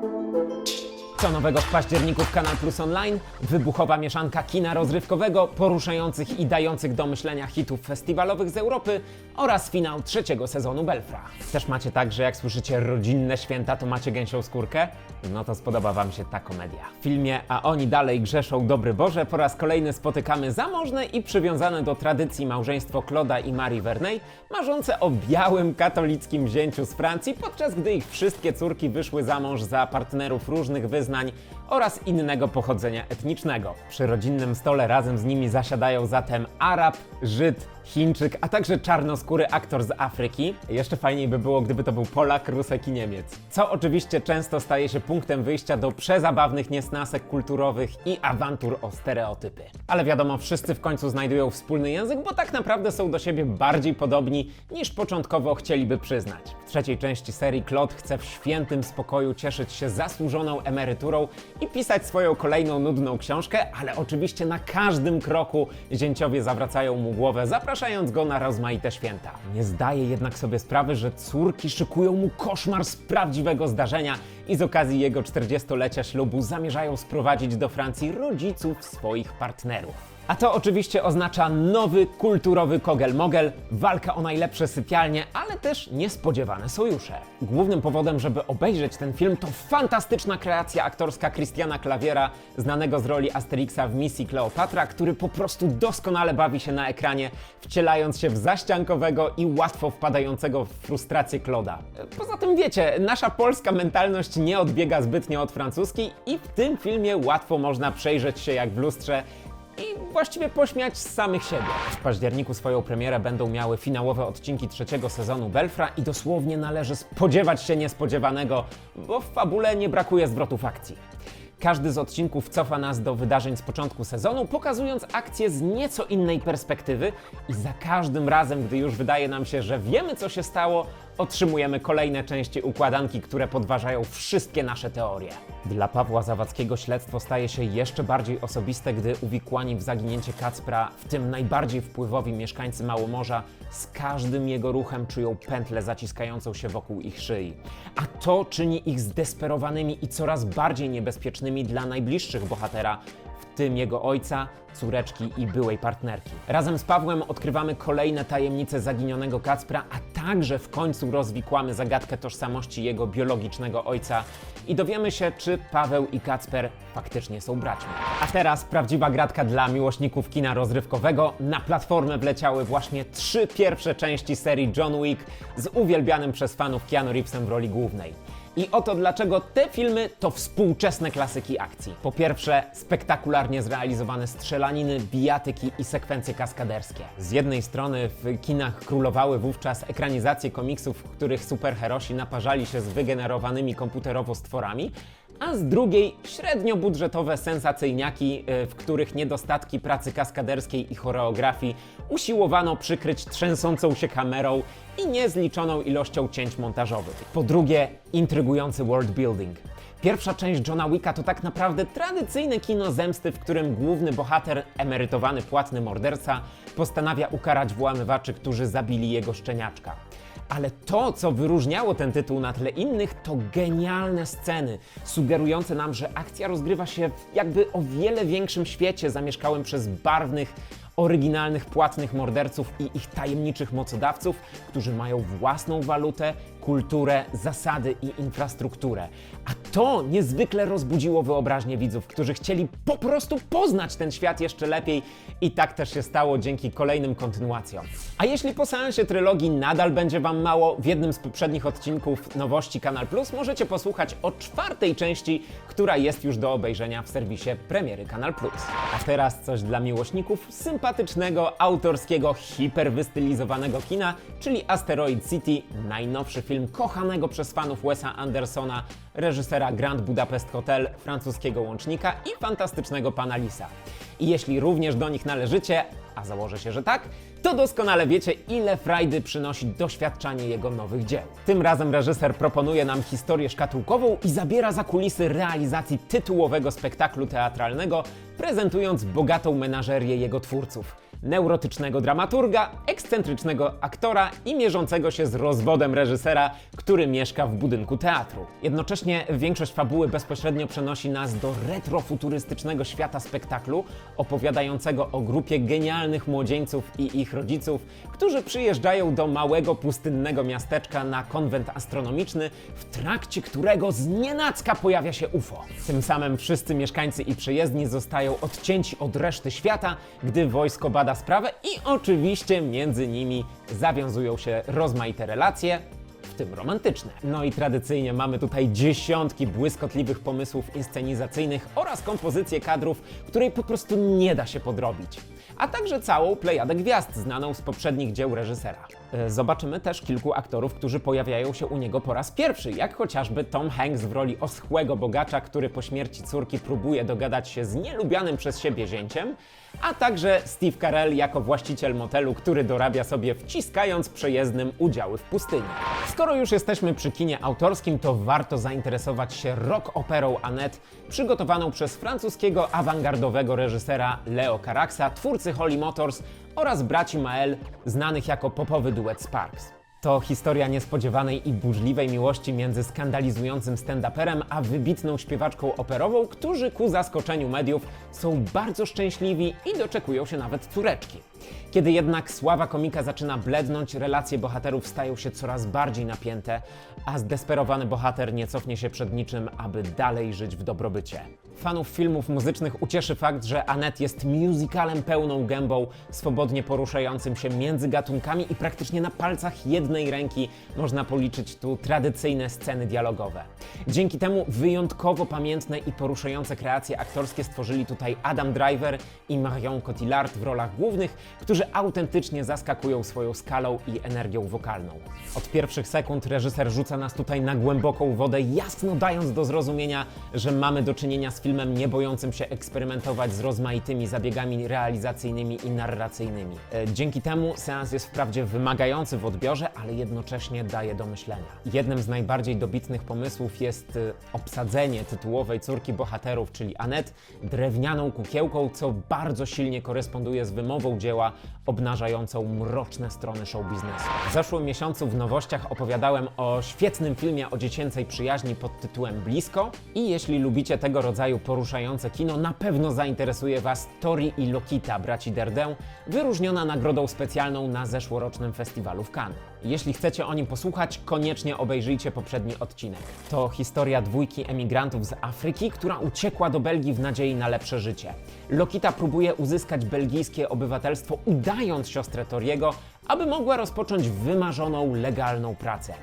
thank you Co nowego w październiku w Kanal Plus Online? Wybuchowa mieszanka kina rozrywkowego, poruszających i dających do myślenia hitów festiwalowych z Europy oraz finał trzeciego sezonu Belfra. Też macie tak, że jak słyszycie rodzinne święta, to macie gęsią skórkę? No to spodoba Wam się ta komedia. W filmie A oni dalej grzeszą dobry Boże po raz kolejny spotykamy zamożne i przywiązane do tradycji małżeństwo Claude'a i Marii Verney, marzące o białym katolickim wzięciu z Francji, podczas gdy ich wszystkie córki wyszły za mąż za partnerów różnych wyznań oraz innego pochodzenia etnicznego. Przy rodzinnym stole razem z nimi zasiadają zatem Arab, Żyd, Chińczyk, a także czarnoskóry aktor z Afryki. Jeszcze fajniej by było, gdyby to był Polak, Rusek i Niemiec. Co oczywiście często staje się punktem wyjścia do przezabawnych niesnasek kulturowych i awantur o stereotypy. Ale wiadomo, wszyscy w końcu znajdują wspólny język, bo tak naprawdę są do siebie bardziej podobni niż początkowo chcieliby przyznać. W trzeciej części serii Claude chce w świętym spokoju cieszyć się zasłużoną emeryturą i pisać swoją kolejną nudną książkę, ale oczywiście na każdym kroku zięciowie zawracają mu głowę, zapraszając go na rozmaite święta. Nie zdaje jednak sobie sprawy, że córki szykują mu koszmar z prawdziwego zdarzenia i z okazji jego 40-lecia ślubu zamierzają sprowadzić do Francji rodziców swoich partnerów. A to oczywiście oznacza nowy kulturowy kogel-mogel, walka o najlepsze sypialnie, ale też niespodziewane sojusze. Głównym powodem, żeby obejrzeć ten film, to fantastyczna kreacja aktorska Christiana Klawiera, znanego z roli Asterixa w misji Kleopatra, który po prostu doskonale bawi się na ekranie, wcielając się w zaściankowego i łatwo wpadającego w frustrację Kloda. Poza tym wiecie, nasza polska mentalność nie odbiega zbytnio od francuskiej i w tym filmie łatwo można przejrzeć się jak w lustrze i właściwie pośmiać z samych siebie. W październiku swoją premierę będą miały finałowe odcinki trzeciego sezonu Belfra i dosłownie należy spodziewać się niespodziewanego, bo w fabule nie brakuje zwrotów akcji. Każdy z odcinków cofa nas do wydarzeń z początku sezonu, pokazując akcję z nieco innej perspektywy i za każdym razem, gdy już wydaje nam się, że wiemy co się stało, otrzymujemy kolejne części układanki, które podważają wszystkie nasze teorie. Dla Pawła Zawadzkiego śledztwo staje się jeszcze bardziej osobiste, gdy uwikłani w zaginięcie Kacpra, w tym najbardziej wpływowi mieszkańcy Małomorza, z każdym jego ruchem czują pętlę zaciskającą się wokół ich szyi. A to czyni ich zdesperowanymi i coraz bardziej niebezpiecznymi dla najbliższych bohatera, w tym jego ojca, córeczki i byłej partnerki. Razem z Pawłem odkrywamy kolejne tajemnice zaginionego Kacpra, a także w końcu rozwikłamy zagadkę tożsamości jego biologicznego ojca i dowiemy się, czy Paweł i Kacper faktycznie są braćmi. A teraz prawdziwa gratka dla miłośników kina rozrywkowego. Na platformę wleciały właśnie trzy pierwsze części serii John Wick z uwielbianym przez fanów Keanu Reevesem w roli głównej. I oto dlaczego te filmy to współczesne klasyki akcji. Po pierwsze, spektakularnie zrealizowane strzelaniny, bijatyki i sekwencje kaskaderskie. Z jednej strony w kinach królowały wówczas ekranizacje komiksów, w których superherosi naparzali się z wygenerowanymi komputerowo stworami, a z drugiej średnio budżetowe sensacyjniaki, y, w których niedostatki pracy kaskaderskiej i choreografii usiłowano przykryć trzęsącą się kamerą i niezliczoną ilością cięć montażowych. Po drugie, intrygujący world building. Pierwsza część Johna Wicka to tak naprawdę tradycyjne kino zemsty, w którym główny bohater, emerytowany płatny morderca, postanawia ukarać włamywaczy, którzy zabili jego szczeniaczka. Ale to, co wyróżniało ten tytuł na tle innych, to genialne sceny, sugerujące nam, że akcja rozgrywa się w jakby o wiele większym świecie zamieszkałym przez barwnych, oryginalnych, płatnych morderców i ich tajemniczych mocodawców, którzy mają własną walutę, kulturę, zasady i infrastrukturę. A to niezwykle rozbudziło wyobraźnię widzów, którzy chcieli po prostu poznać ten świat jeszcze lepiej i tak też się stało dzięki kolejnym kontynuacjom. A jeśli po seansie trylogii nadal będzie Wam mało, w jednym z poprzednich odcinków nowości Kanal Plus możecie posłuchać o czwartej części, która jest już do obejrzenia w serwisie Premiery Kanal Plus. A teraz coś dla miłośników sympatycznego, autorskiego, hiperwystylizowanego kina, czyli Asteroid City, najnowszy film kochanego przez fanów Wesa Andersona, reżysera Grand Budapest Hotel, francuskiego łącznika i fantastycznego pana Lisa. I jeśli również do nich należycie, a założę się, że tak, to doskonale wiecie, ile frajdy przynosi doświadczanie jego nowych dzieł. Tym razem reżyser proponuje nam historię szkatułkową i zabiera za kulisy realizacji tytułowego spektaklu teatralnego, prezentując bogatą menażerię jego twórców. Neurotycznego dramaturga, ekscentrycznego aktora i mierzącego się z rozwodem reżysera, który mieszka w budynku teatru. Jednocześnie większość fabuły bezpośrednio przenosi nas do retrofuturystycznego świata spektaklu, opowiadającego o grupie genialnych młodzieńców i ich rodziców, którzy przyjeżdżają do małego pustynnego miasteczka na konwent astronomiczny, w trakcie którego znienacka pojawia się UFO. Tym samym wszyscy mieszkańcy i przejezdni zostają odcięci od reszty świata, gdy wojsko bada sprawę i oczywiście między nimi zawiązują się rozmaite relacje, w tym romantyczne. No i tradycyjnie mamy tutaj dziesiątki błyskotliwych pomysłów inscenizacyjnych oraz kompozycję kadrów, której po prostu nie da się podrobić. A także całą plejadę gwiazd znaną z poprzednich dzieł reżysera. E, Zobaczymy też kilku aktorów, którzy pojawiają się u niego po raz pierwszy, jak chociażby Tom Hanks w roli oschłego bogacza, który po śmierci córki próbuje dogadać się z nielubianym przez siebie zięciem, a także Steve Carell jako właściciel motelu, który dorabia sobie wciskając przejezdnym udziały w pustyni. Skoro już jesteśmy przy kinie autorskim, to warto zainteresować się rock operą Annette, przygotowaną przez francuskiego awangardowego reżysera Leo Caraxa, twórcy Holly Motors oraz braci Mael, znanych jako popowy duet Sparks. To historia niespodziewanej i burzliwej miłości między skandalizującym stand-uperem a wybitną śpiewaczką operową, którzy ku zaskoczeniu mediów są bardzo szczęśliwi i doczekują się nawet córeczki. Kiedy jednak sława komika zaczyna blednąć, relacje bohaterów stają się coraz bardziej napięte, a zdesperowany bohater nie cofnie się przed niczym, aby dalej żyć w dobrobycie. Fanów filmów muzycznych ucieszy fakt, że Annette jest musicalem pełną gębą, swobodnie poruszającym się między gatunkami i praktycznie na palcach jednej ręki można policzyć tu tradycyjne sceny dialogowe. Dzięki temu wyjątkowo pamiętne i poruszające kreacje aktorskie stworzyli tutaj Adam Driver i Marion Cotillard w rolach głównych, którzy autentycznie zaskakują swoją skalą i energią wokalną. Od pierwszych sekund reżyser rzuca nas tutaj na głęboką wodę, jasno dając do zrozumienia, że mamy do czynienia z filmem nie bojącym się eksperymentować z rozmaitymi zabiegami realizacyjnymi i narracyjnymi. E, Dzięki temu seans jest wprawdzie wymagający w odbiorze, ale jednocześnie daje do myślenia. Jednym z najbardziej dobitnych pomysłów jest e, obsadzenie tytułowej córki bohaterów, czyli Annette, drewnianą kukiełką, co bardzo silnie koresponduje z wymową dzieła obnażającą mroczne strony show biznesu. W zeszłym miesiącu w nowościach opowiadałem o świetnym filmie o dziecięcej przyjaźni pod tytułem Blisko i jeśli lubicie tego rodzaju poruszające kino, na pewno zainteresuje Was Tori i Lokita, braci Derdę, wyróżniona nagrodą specjalną na zeszłorocznym festiwalu w Cannes. Jeśli chcecie o nim posłuchać, koniecznie obejrzyjcie poprzedni odcinek. To historia dwójki emigrantów z Afryki, która uciekła do Belgii w nadziei na lepsze życie. Lokita próbuje uzyskać belgijskie obywatelstwo, udając siostrę Toriego, aby mogła rozpocząć wymarzoną, legalną pracę.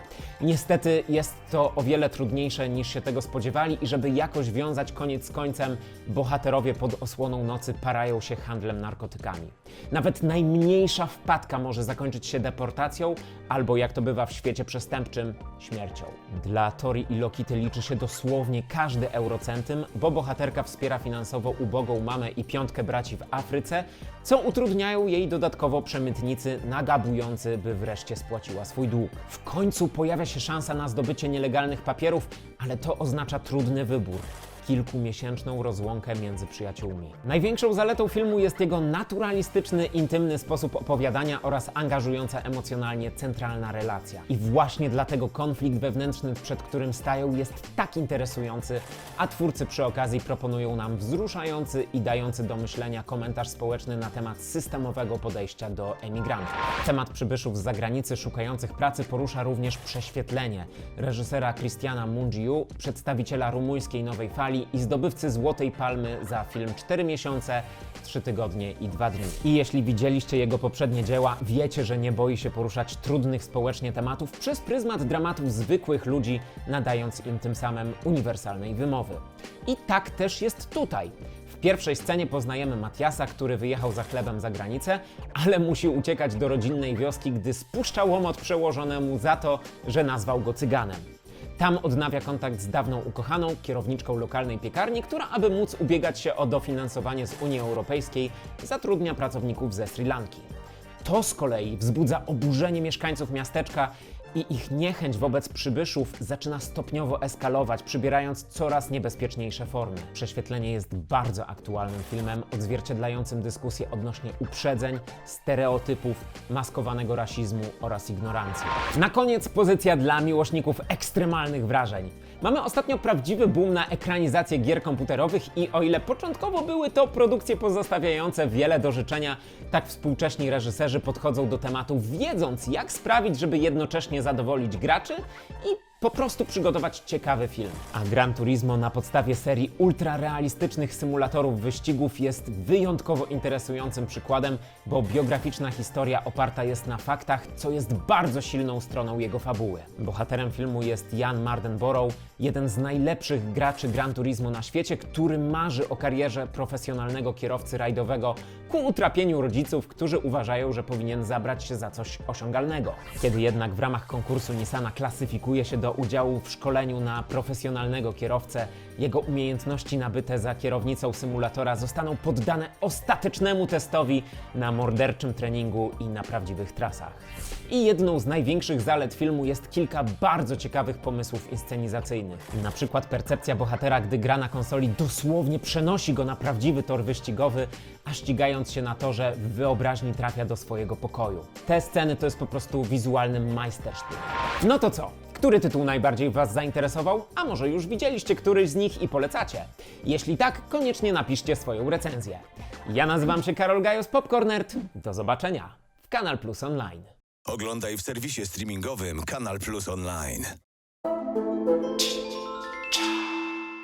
Niestety jest to o wiele trudniejsze niż się tego spodziewali i żeby jakoś wiązać koniec z końcem, bohaterowie pod osłoną nocy parają się handlem narkotykami. Nawet najmniejsza wpadka może zakończyć się deportacją albo, jak to bywa w świecie przestępczym, śmiercią. Dla Tori i Lokity liczy się dosłownie każdy eurocentym, bo bohaterka wspiera finansowo ubogą mamę i piątkę braci w Afryce, co utrudniają jej dodatkowo przemytnicy nagabujący, by wreszcie spłaciła swój dług. W końcu pojawia się szansa na zdobycie nielegalnych papierów, ale to oznacza trudny wybór kilkumiesięczną rozłąkę między przyjaciółmi. Największą zaletą filmu jest jego naturalistyczny, intymny sposób opowiadania oraz angażująca emocjonalnie centralna relacja. I właśnie dlatego konflikt wewnętrzny, przed którym stają, jest tak interesujący, a twórcy przy okazji proponują nam wzruszający i dający do myślenia komentarz społeczny na temat systemowego podejścia do emigrantów. Temat przybyszów z zagranicy szukających pracy porusza również prześwietlenie reżysera Christiana Mungiu, przedstawiciela rumuńskiej nowej fali i zdobywcy Złotej Palmy za film 4 miesiące, 3 tygodnie i 2 dni. I jeśli widzieliście jego poprzednie dzieła, wiecie, że nie boi się poruszać trudnych społecznie tematów przez pryzmat dramatów zwykłych ludzi, nadając im tym samym uniwersalnej wymowy. I tak też jest tutaj. W pierwszej scenie poznajemy Matiasa, który wyjechał za chlebem za granicę, ale musi uciekać do rodzinnej wioski, gdy spuszcza łomot przełożonemu za to, że nazwał go cyganem. Tam odnawia kontakt z dawną ukochaną, kierowniczką lokalnej piekarni, która, aby móc ubiegać się o dofinansowanie z Unii Europejskiej, zatrudnia pracowników ze Sri Lanki. To z kolei wzbudza oburzenie mieszkańców miasteczka, i ich niechęć wobec przybyszów zaczyna stopniowo eskalować, przybierając coraz niebezpieczniejsze formy. Prześwietlenie jest bardzo aktualnym filmem odzwierciedlającym dyskusję odnośnie uprzedzeń, stereotypów, maskowanego rasizmu oraz ignorancji. Na koniec pozycja dla miłośników ekstremalnych wrażeń. Mamy ostatnio prawdziwy boom na ekranizację gier komputerowych i o ile początkowo były to produkcje pozostawiające wiele do życzenia, tak współcześni reżyserzy podchodzą do tematu wiedząc jak sprawić, żeby jednocześnie zadowolić graczy i po prostu przygotować ciekawy film. A Gran Turismo na podstawie serii ultrarealistycznych symulatorów wyścigów jest wyjątkowo interesującym przykładem, bo biograficzna historia oparta jest na faktach, co jest bardzo silną stroną jego fabuły. Bohaterem filmu jest Jan Mardenborough, jeden z najlepszych graczy Gran Turismo na świecie, który marzy o karierze profesjonalnego kierowcy rajdowego ku utrapieniu rodziców, którzy uważają, że powinien zabrać się za coś osiągalnego. Kiedy jednak w ramach konkursu Nissana klasyfikuje się do udziału w szkoleniu na profesjonalnego kierowcę, jego umiejętności nabyte za kierownicą symulatora zostaną poddane ostatecznemu testowi na morderczym treningu i na prawdziwych trasach. I jedną z największych zalet filmu jest kilka bardzo ciekawych pomysłów inscenizacyjnych. Na przykład percepcja bohatera, gdy gra na konsoli dosłownie przenosi go na prawdziwy tor wyścigowy, a ścigając się na torze w wyobraźni trafia do swojego pokoju. Te sceny to jest po prostu wizualny majstersztyk. No to co? Który tytuł najbardziej Was zainteresował? A może już widzieliście któryś z nich i polecacie? Jeśli tak, koniecznie napiszcie swoją recenzję. Ja nazywam się Karol Gajos Popcornert. Do zobaczenia w Kanal Plus Online. Oglądaj w serwisie streamingowym Kanal Plus Online.